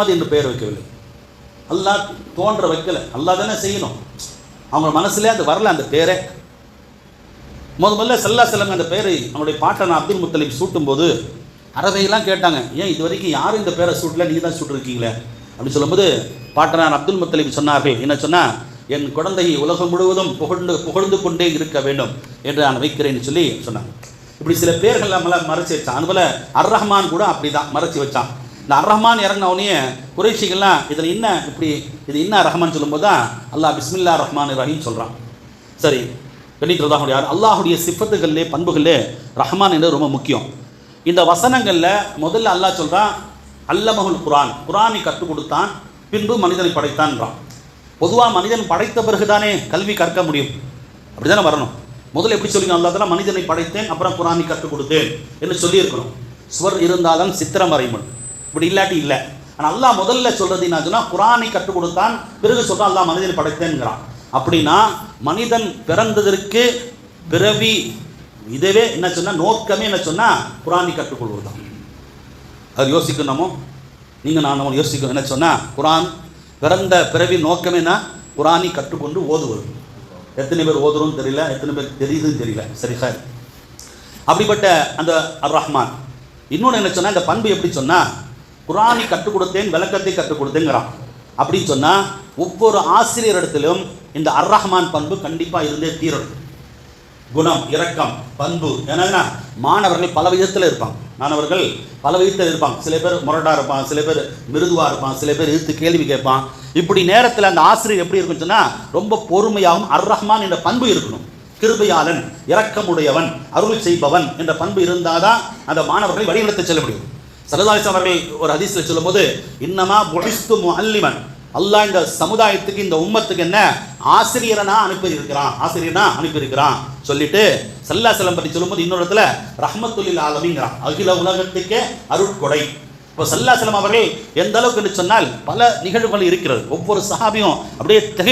முகம்மது என்று பெயர் வைக்கவில்லை. அல்லாஹ் தோன்ற வைக்கல. அல்லா தானே செய்யணும். அவங்க மனசுல அது வரல அந்த பேரே. முத முதல்ல சல்லா செல்லம் அந்த பேரை அவனுடைய பாட்டன் அப்துல் முத்தலீப் சூட்டும் போது அரபையெல்லாம் கேட்டாங்க ஏன் இது வரைக்கும் யாரும் இந்த பேரை சூட்டல? நீ தான் சூட்டிருக்கீங்களே? அப்படின்னு சொல்லும்போது பாட்டனார் அப்துல் முத்தலீப் சொன்னார்கள் என்ன சொன்னா என் குழந்தையை உலகம் முழுவதும் புகழ்ந்து புகழ்ந்து கொண்டே இருக்க வேண்டும் என்று நான் வைக்கிறேன்னு சொல்லி சொன்னாங்க. இப்படி சில பேர்கள் நம்மளாம் மறைச்சு வச்சான் அதுபோல் அர் ரஹ்மான் கூட அப்படி தான் மறைச்சு வச்சான். இந்த அர் ரஹ்மான் இறங்கினவனையே இதில் என்ன இப்படி இது என்ன ரஹ்மான் சொல்லும்போது தான் அல்லாஹ் பிஸ்மில்லா ரஹ்மான் ரஹீம் சொல்கிறான் சரி கணிக்கிறதாவுடைய அல்லாஹுடைய சிஃபத்துகளிலே பண்புகளே ரஹ்மான் என்று ரொம்ப முக்கியம். இந்த வசனங்களில் முதல்ல அல்லாஹ் சொல்கிறான் அல்லமகுல் குரான் குரானை கற்றுக் கொடுத்தான் பின்பு மனிதனை படைத்தான்றான் பொதுவாக மனிதன் படைத்த பிறகுதானே கல்வி கற்க முடியும். அப்படிதானே வரணும். முதல்ல எப்படி சொல்லி அல்லா தான் மனிதனை படைத்தேன் அப்புறம் குரானை கற்றுக் கொடுத்தேன் என்று சொல்லியிருக்கணும். சுவர் இருந்தாலும் சித்திரம் வரைமன் இப்படி இல்லாட்டி இல்லை. ஆனால் அல்லாஹ் முதல்ல சொல்றது என்ன சொன்னால் குரானை கற்றுக் கொடுத்தான் பிறகு சொல்கிறான் அல்லாஹ் மனிதனை படைத்தேன்கிறான் அப்படின்னா மனிதன் பிறந்ததற்கு பிறவி இதுவே என்ன சொன்னால் நோக்கமே என்ன சொன்னால் குரானை கற்றுக்கொள்வது தான் அது யோசிக்கணுமோ? நீங்கள் நான் நம்ம யோசிக்கணும். என்ன சொன்னால் குரான் பிறந்த பிறவி நோக்கமேனா குரானி குரானை கற்றுக்கொண்டு ஓதுவது. எத்தனை பேர் ஓதுறோம்னு தெரியல எத்தனை பேர் தெரியுதுன்னு தெரியல. சரி சார் அப்படிப்பட்ட அந்த அர் ரஹ்மான் இன்னொன்று என்ன சொன்னால் இந்த பண்பு எப்படி சொன்னால் குரானை கற்றுக் கொடுத்தேன் விளக்கத்தை கற்றுக் கொடுத்தேங்கிறான். அப்படின்னு சொன்னால் ஒவ்வொரு ஆசிரியரிடத்திலும் இந்த அர் ரஹ்மான் பண்பு கண்டிப்பாக இருந்தே தீரணும் குணம் இரக்கம் பண்பு ஏன்னா மாணவர்கள் பல விதத்தில் இருப்பாங்க. மாணவர்கள் பல விதத்தில் இருப்பாங்க. சில பேர் முரடாக இருப்பான் சில பேர் மிருதுவாக இருப்பான் சில பேர் இழுத்து கேள்வி கேட்பான் இப்படி நேரத்தில் அந்த ஆசிரியர் எப்படி இருக்குன்னு சொன்னால் ரொம்ப பொறுமையாகவும் அர் ரஹ்மான் என்ற பண்பு இருக்கணும். கிருபையாளன் இரக்கமுடையவன் அருள் செய்பவன் என்ற பண்பு இருந்தால் தான் அந்த மாணவர்களை வழிநடத்த செல்ல முடியும். சரதாலிஸ் அவர்கள் ஒரு ஹதீஸில் சொல்லும்போது இன்னமா புடிஸ்து முஅல்லிமன். அல்லாஹ் இந்த சமுதாயத்துக்கு இந்த உம்மத்துக்கு என்ன? ஆசிரியரனா அனுப்பியிருக்கிறான். ஆசிரியனா அனுப்பியிருக்கிறான். சொல்லிட்டு சல்லா செல்லம் பற்றி சொல்லும்போது இன்னொரு இடத்துல ரஹமத்துல்லில் ஆலமிங்கிறான் அகில உலகத்துக்கே அருட்கொடை. இப்போ சல்லா செல்லம் அவர்கள் எந்த அளவுக்கு சொன்னால் பல நிகழ்வுகள் இருக்கிறது. ஒவ்வொரு சஹாபியும் அப்படியே தகை